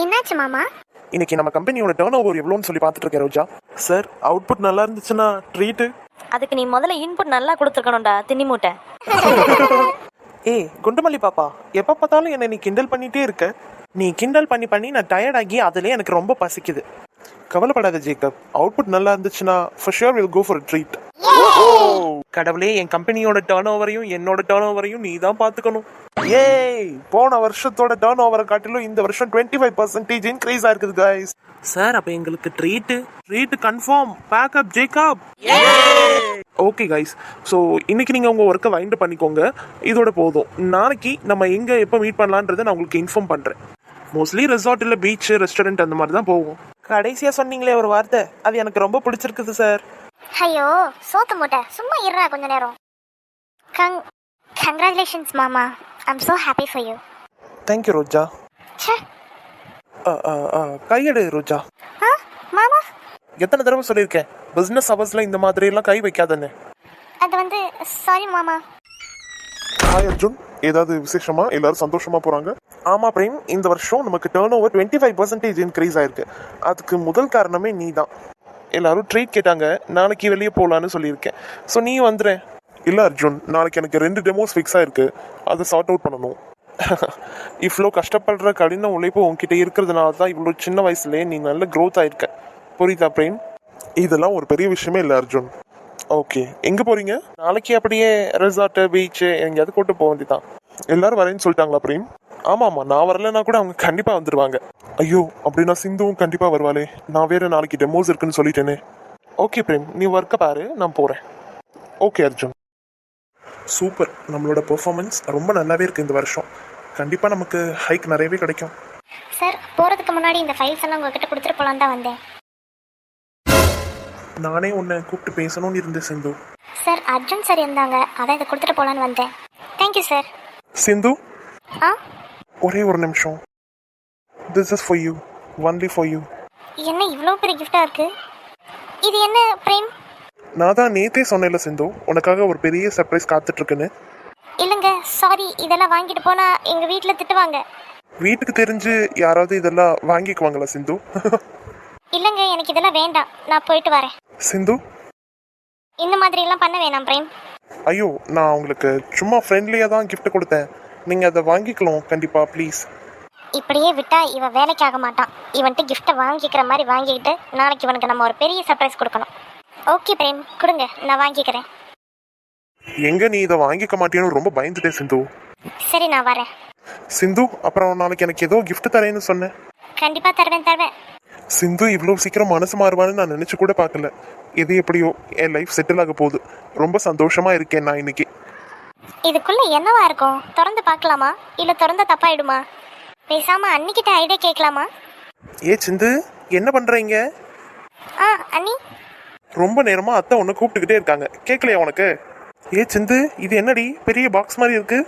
என்னாச்சு மாமா? இன்னைக்கு நம்ம கம்பெனியோட டேர்ன் ஓவர் எவ்வளோன்னு சொல்லி பார்த்துட்டு இருக்கேன் ரோஜா. சார் அவுட்புட் நல்லா இருந்துச்சுன்னா ட்ரீட்டு அதுக்கு நீ முதல்ல இன்புட் நல்லா கொடுத்துருக்கணும்டா தின்னி மூட்டை. ஏய் குண்டுமல்லி பாப்பா எப்போ பார்த்தாலும் என்னை நீ கிண்டல் பண்ணிட்டே இருக்க. நீ கிண்டல் பண்ணி பண்ணி நான் டயர்ட் ஆகி அதுலேயே எனக்கு ரொம்ப பசிக்குது. கவலைப்படாத ஜேக்கப் அவுட்புட் நல்லா இருந்துச்சுன்னா for sure will go for treat கடவுளே என் கம்பெனியோட டேர்ன் ஓவரையும் என்னோட டேர்ன் ஓவரையும் நீ தான் பார்த்துக்கணும். ஏய் போன வருஷத்தோட டேர்ன் ஓவரை காட்டிலும் இந்த வருஷம் டுவெண்ட்டி ஃபைவ் பர்சன்டேஜ் இன்க்ரீஸ் ஆயிருக்குது கைஸ் சார் அப்போ எங்களுக்கு treat treat confirm pack up Jacob okay guys so இன்னைக்கு நீங்கள் உங்கள் ஒர்க்கை வைண்ட் பண்ணிக்கோங்க. இதோட போதும். நாளைக்கு நம்ம எங்கே எப்போ மீட் பண்ணலான்றதை நான் உங்களுக்கு இன்ஃபார்ம் பண்ணுறேன் மோஸ்ட்லி ரெசார்ட் இல்லை பீச் ரெஸ்டாரண்ட் அந்த மாதிரி தான் போவோம். கடைசியாக சொன்னீங்களே ஒரு வார்த்தை. அது எனக்கு ரொம்ப பிடிச்சிருக்குது சார் ஐயோ சோத்து மூட்டை. சும்மா இருறா கொஞ்ச நேரம். கங் கங்க்ராச்சுலேஷன்ஸ் மாமா. I'm so happy for you thank you Roja. ச்சே. கையெடு ரோஜா. ஆ மாமா? எத்தனை தடவை சொல்லியிருக்கேன். பிஸ்னஸ் ஹவர்ஸில் இந்த மாதிரியெல்லாம் கை வைக்காதன்னு. அது வந்து சாரி மாமா. ஹாய் அர்ஜுன் ஏதாவது விசேஷமா? எல்லாரும் சந்தோஷமா போறாங்க? ஆமா பிரேம். இந்த வருஷம் நமக்கு turn over twenty five percentage increase ஆயிருக்கு. அதுக்கு முதல் காரணமே நீ தான் எல்லாரும் ட்ரீட் கேட்டாங்க. நாளைக்கு வெளியே போகலான்னு சொல்லியிருக்கேன். ஸோ நீ வந்துடுறேன் இல்லை அர்ஜுன் நாளைக்கு எனக்கு ரெண்டு டெமோஸ் ஃபிக்ஸ் ஆயிருக்கு. அதை சார்ட் அவுட் பண்ணணும். இவ்வளோ கஷ்டப்படுற கடின உழைப்பு உங்ககிட்ட இருக்கிறதுனால தான் இவ்வளோ சின்ன வயசுலேயே நீ நல்ல க்ரோத் ஆயிருக்க. புரியுதா பிரேம்? இதெல்லாம் ஒரு பெரிய விஷயமே இல்லை அர்ஜுன். ஓகே எங்கே போகிறீங்க நாளைக்கு அப்படியே ரெசார்ட்டு பீச்சு எங்கேயாவது கூட்டு போக வேண்டியதான் எல்லாரும் வரேன்னு சொல்லிட்டாங்களா பிரேம்? ஆமா ஆமா நான் வரலன்னா கூட அவங்க கண்டிப்பா வந்துருவாங்க. ஐயோ அப்படின்னா சிந்துவும் கண்டிப்பா வருவாளே. நான் வேற நாளைக்கு டெமோஸ் இருக்குன்னு சொல்லிட்டேனே. ஓகே பிரேம் நீ ஒர்க்கை பாரு நான் போறேன். ஓகே அர்ஜுன். சூப்பர் நம்மளோட பெர்ஃபார்மன்ஸ் ரொம்ப நல்லாவே இருக்கு இந்த வருஷம். கண்டிப்பா நமக்கு ஹைக் நிறையவே கிடைக்கும். சார் போகிறதுக்கு முன்னாடி இந்த ஃபைல்ஸ் எல்லாம் உங்ககிட்ட கொடுத்துட்டு போகலான்னு தான் வந்தேன். நானே உன்னை கூப்பிட்டு பேசணும்னு இருந்தேன் சிந்து. சார் அர்ஜுன் சார் இருந்தாங்க. அதான் இதை கொடுத்துட்டு போகலான்னு வந்தேன். Thank you sir Sindhu? ஆ? ஒரே ஒரு நிமிஷம். This is for you only for you என்ன இவ்வளோ பெரிய கிஃப்டாக இருக்கு? இது என்ன பிரேம்? நான் தான் நேத்தே சொன்னேன்ல சிந்து. உனக்காக ஒரு பெரிய சர்ப்ரைஸ் காத்துட்டு இருக்குன்னு இல்லைங்க சாரி இதெல்லாம் வாங்கிட்டு போனால் எங்கள் வீட்டில் திட்டுவாங்க. வீட்டுக்கு தெரிஞ்சு யாராவது இதெல்லாம் வாங்கிக்குவாங்களா சிந்து? இல்லைங்க எனக்கு இதெல்லாம் வேண்டாம். நான் போயிட்டு வரேன். சிந்து? இந்த மாதிரிலாம் பண்ண வேணாம் பிரேம். ஐயோ நான் உங்களுக்கு சும்மா ஃப்ரெண்ட்லியாக தான் gift கொடுத்தேன். நீங்கள் அதை வாங்கிக்கலாம். கண்டிப்பாக ப்ளீஸ் இப்படியே விட்டா இவன் வேலைக்கு ஆக மாட்டான் இவன்ட்டு கிஃப்ட்டை வாங்கிக்கிற மாதிரி வாங்கிக்கிட்டு நாளைக்கு இவனுக்கு நம்ம ஒரு பெரிய சர்ப்ரைஸ் கொடுக்கணும். ஓகே பிரேம். கொடுங்க. நான் வாங்கிக்கிறேன். எங்கே நீ இதை வாங்கிக்க மாட்டேன்னு ரொம்ப பயந்துட்டேன் சிந்து. சரி நான் வரேன். சிந்து அப்புறம் நாளைக்கு எனக்கு ஏதோ gift தரேன்னு சொன்னேன் கண்டிப்பாக தருவேன் தருவேன். சிந்து இவ்வளோ சீக்கிரம் மனசு மாறுவான்னு நான் நினச்சி கூட பார்க்கல. எது எப்படியோ என் லைஃப் செட்டில் ஆக போகுது. ரொம்ப சந்தோஷமா இருக்கேன் நான் இன்னைக்கு. இதுக்குள்ள என்னவா இருக்கும்? திறந்து பார்க்கலாமா? இல்லை திறந்தா தப்பாயிடுமா? பேசாம அன்னிக்கிட்ட ஐடியா கேட்கலாமா? ஏ சிந்து என்ன பண்ணுறீங்க ஆ அண்ணி. ரொம்ப நேரமா அத்தை உன்னை கூப்பிட்டுக்கிட்டே இருக்காங்க. கேட்கலையா உனக்கு? ஏ சிந்து இது என்னடி? பெரிய பாக்ஸ் மாதிரி இருக்கு.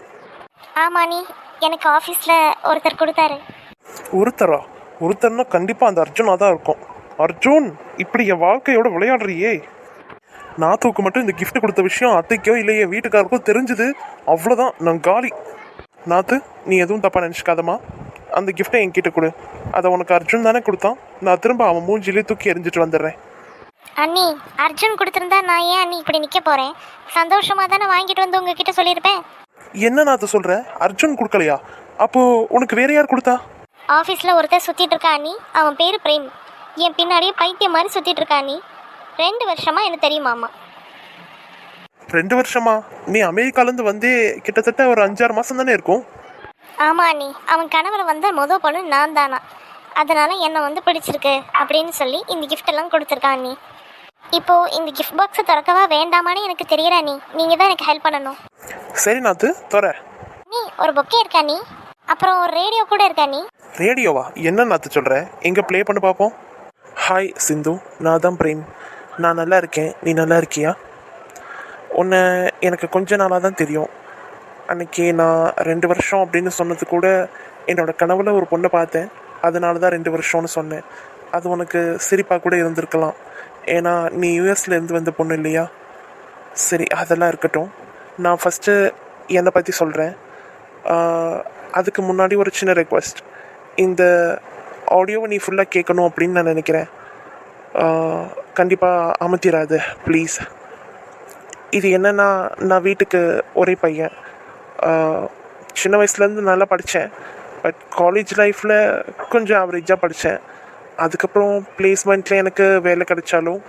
ஆமா அண்ணி. எனக்கு ஆஃபீஸில் ஒருத்தர் கொடுத்தாரு. ஒருத்தரா? ஒருத்தர்னா கண்டிப்பா அந்த அர்ஜுனா தான் இருக்கும். அர்ஜுன் இப்படி என் வாழ்க்கையோட விளையாடுறியே. நாத்துக்கு மட்டும் இந்த gift கொடுத்த விஷயம் அத்தைக்கோ இல்லை என் வீட்டுக்காருக்கோ தெரிஞ்சது. அவ்வளோதான் நான் காலி. நாத்து நீ எதுவும் தப்பா நினச்சிக்காதம்மா. அந்த கிஃப்டை என்கிட்ட கொடு. அதை உனக்கு அர்ஜுன் தானே கொடுத்தான். நான் திரும்ப அவன் மூஞ்சிலே தூக்கி எரிஞ்சிட்டு வந்துடுறேன். அண்ணி அர்ஜுன் கொடுத்துருந்தா நான் ஏன் அண்ணி இப்படி நிற்க போகிறேன் சந்தோஷமாக தானே வாங்கிட்டு வந்து உங்ககிட்ட சொல்லியிருப்பேன்? என்ன நாத்து சொல்ற? அர்ஜுன் கொடுக்கலையா? அப்போ உனக்கு வேற யார் கொடுத்தா? ஆஃபீஸில் ஒருத்தர் சுற்றிட்டு இருக்கா அண்ணி. அவன் பேர் பிரேம். என் பின்னாடியே பைத்தியம் மாதிரி சுற்றிட்டு இருக்கா அண்ணி. ரெண்டு வருஷமா எனக்கு தெரியுமாமா ரெண்டு வருஷமா? நீ அமெரிக்காலேருந்து வந்தே கிட்டத்தட்ட ஒரு அஞ்சாறு மாசம் தானே இருக்கும்? ஆமா அண்ணி. அவன் கனவுல வந்த மொதல் பொண்ணு நான் தானா? அதனால என்னை வந்து பிடிச்சிருக்கு அப்படின்னு சொல்லி இந்த gift எல்லாம் கொடுத்துருக்கான் அண்ணி. இப்போ இந்த கிஃப்ட் பாக்ஸை திறக்கவா வேண்டாமான்னு எனக்கு தெரியல அண்ணி. நீங்கள் தான் எனக்கு ஹெல்ப் பண்ணணும். சரி நாத்து தொற நீ ஒரு பொக்கே இருக்கா நீ அப்புறம் ஒரு ரேடியோ கூட இருக்கா நீ ரேடியோவா என்ன நாத்து சொல்ற எங்க ப்ளே பண்ணி பார்ப்போம் ஹாய் சிந்து. நான் தான் பிரேம். நான் நல்லா இருக்கேன். நீ நல்லா இருக்கியா? உன்னை எனக்கு கொஞ்ச நாளாக தான் தெரியும். அன்னைக்கு நான் ரெண்டு வருஷம் அப்படின்னு சொன்னது கூட என்னோட கனவில் ஒரு பொண்ணை பார்த்தேன். அதனால தான் ரெண்டு வருஷம்னு சொன்னேன். அது உனக்கு சிரிப்பாக கூட இருந்திருக்கலாம். ஏன்னா நீ யூஎஸ்லேருந்து வந்த பொண்ணு இல்லையா? சரி அதெல்லாம் இருக்கட்டும். நான் ஃபஸ்ட்டு என்னை பற்றி சொல்கிறேன் அதுக்கு முன்னாடி ஒரு சின்ன ரெக்வஸ்ட் இந்த ஆடியோவை நீ ஃபுல்லாக கேட்கணும் அப்படின்னு நான் நினைக்கிறேன். கண்டிப்பாக அமர்த்திடாது ப்ளீஸ் இது என்னன்னா நான் வீட்டுக்கு ஒரே பையன். சின்ன வயசுலேருந்து நல்லா படித்தேன் பட் காலேஜ் லைஃப்பில் கொஞ்சம் ஆவரேஜாக படித்தேன் அதுக்கப்புறம் பிளேஸ்மெண்ட்டில் எனக்கு வேலை கிடைச்சாலும்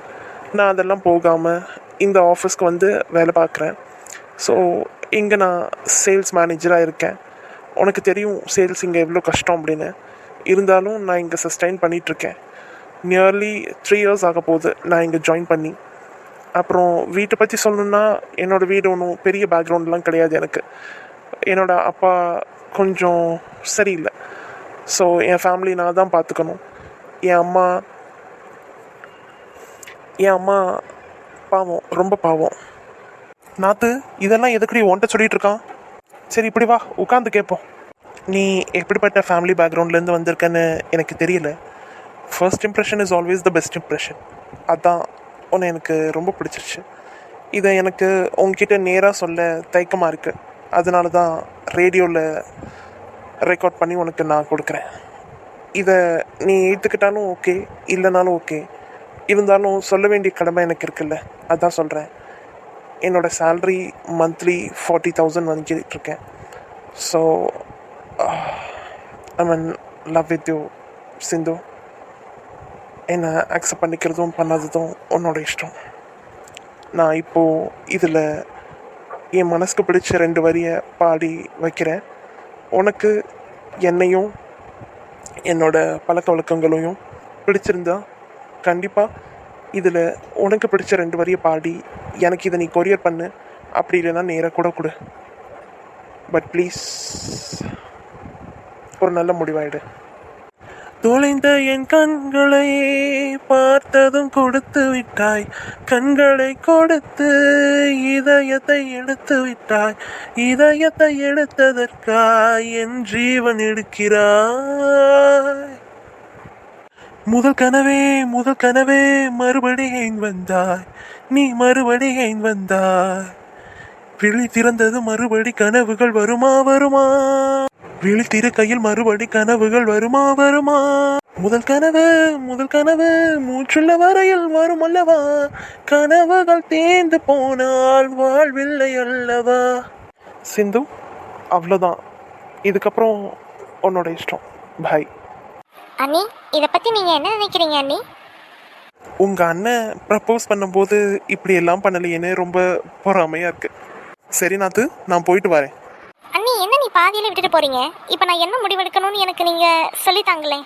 நான் அதெல்லாம் போகாமல் இந்த ஆஃபீஸ்க்கு வந்து வேலை பார்க்குறேன். ஸோ இங்கே நான் சேல்ஸ் மேனேஜராக இருக்கேன். உனக்கு தெரியும் சேல்ஸ் இங்கே எவ்வளோ கஷ்டம் அப்படின்னு. இருந்தாலும் நான் இங்கே சஸ்டைன் பண்ணிகிட்ருக்கேன் நியர்லி த்ரீ இயர்ஸ் ஆக போகுது. நான் இங்கே ஜாயின் பண்ணி. அப்புறம் வீட்டை பற்றி சொல்லணுன்னா என்னோடய வீடு ஒன்றும் பெரிய பேக்ரவுண்ட்லாம் கிடையாது எனக்கு. என்னோடய அப்பா கொஞ்சம் சரியில்லை. ஸோ என் ஃபேமிலி நான் தான் பார்த்துக்கணும். என் அம்மா என் அம்மா பாவம் ரொம்ப பாவம். நாத்து இதெல்லாம் எதுக்குடி ஒன்ட்ட சொல்லிட்டு இருக்கான்? சரி இப்படி வா உட்காந்து கேட்போம். நீ எப்படிப்பட்ட ஃபேமிலி பேக்ரவுண்ட்லேருந்து வந்திருக்கன்னு எனக்கு தெரியல. First impression is always the best impression அதான் ஒன்று எனக்கு ரொம்ப பிடிச்சிருச்சு. இதை எனக்கு உங்ககிட்ட நேராக சொல்ல தயக்கமாக இருக்குது அதனால தான் ரேடியோவில் ரெக்கார்ட் பண்ணி உனக்கு நான் கொடுக்குறேன். இதை நீ ஏற்றுக்கிட்டாலும் ஓகே இல்லைனாலும் ஓகே. இருந்தாலும் சொல்ல வேண்டிய கடமை எனக்கு இருக்குல்ல. அதான் சொல்கிறேன் என்னோட சேல்ரி மந்த்லி ஃபார்ட்டி தௌசண்ட் வாங்கிட்டு இருக்கேன் so I mean love with you Sindhu. என்னை அக்செப்ட் பண்ணிக்கிறதும் பண்ணாததும் உன்னோட இஷ்டம். நான் இப்போது இதில் என் மனசுக்கு பிடிச்ச ரெண்டு வரியை பாடி வைக்கிறேன். உனக்கு என்னையும் என்னோட பழக்க வழக்கங்களையும் பிடிச்சிருந்தா கண்டிப்பாக இதில் உனக்கு பிடிச்ச ரெண்டு வரியை பாடி எனக்கு இதை நீ கொரியர் பண்ணு. அப்படி இல்லைன்னா நேராக கூட கொடு. பட் ப்ளீஸ் ஒரு நல்ல முடிவாயிடு. தொலைந்த என் கண்களை பார்த்ததும் கொடுத்து விட்டாய். கண்களை கொடுத்து இதயத்தை எடுத்து விட்டாய். இதயத்தை எடுத்ததற்காய் என் ஜீவன் எடுக்கிறாய். முதல் கனவே முதல் கனவே மறுபடி ஏன் வந்தாய். நீ மறுபடி ஏன் வந்தாய். விழி திறந்தது மறுபடி கனவுகள் வருமா வருமா? விழி திற கையில் மறுபடி கனவுகள் வருமா வருமா? முதல் கனவு முதல் கனவு மூச்சுள்ள வரையில் வரும் அல்லவா? கனவுகள் தேர்ந்து போனால் வாழ்வில்லை அல்லவா? சிந்து அவ்வளோதான். இதுக்கப்புறம் உன்னோட இஷ்டம். பாய் அண்ணி இதை பற்றி நீங்கள் என்ன நினைக்கிறீங்க அண்ணி? உங்க அண்ணன் ப்ரப்போஸ் பண்ணும்போது இப்படி எல்லாம் பண்ணலையேன்னு ரொம்ப பொறாமையா இருக்கு. சரி நாத்து நான் போயிட்டு வரேன். பாதியில் விட்டுட்டு போகிறீங்க இப்போ நான் என்ன முடிவெடுக்கணும்னு எனக்கு நீங்கள் சொல்லித்தாங்களேன்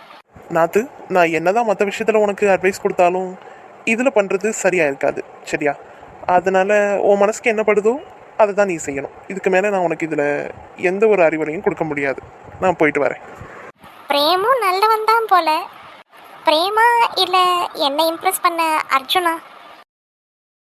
நாத்து நான் என்னதான் மற்ற விஷயத்துல உனக்கு அட்வைஸ் கொடுத்தாலும் இதுல பண்றது சரியா இருக்காது சரியா? அதனால உன் மனசுக்கு என்ன படுதோ அதை தான் நீ செய்யணும். இதுக்கு மேலே நான் உனக்கு இதில் எந்த ஒரு அறிவுரையும் கொடுக்க முடியாது. நான் போயிட்டு வரேன். பிரேமும் நல்லவன் தான் போல. பிரேமா இல்லை என்னை இம்ப்ரெஸ் பண்ண அர்ஜுனா?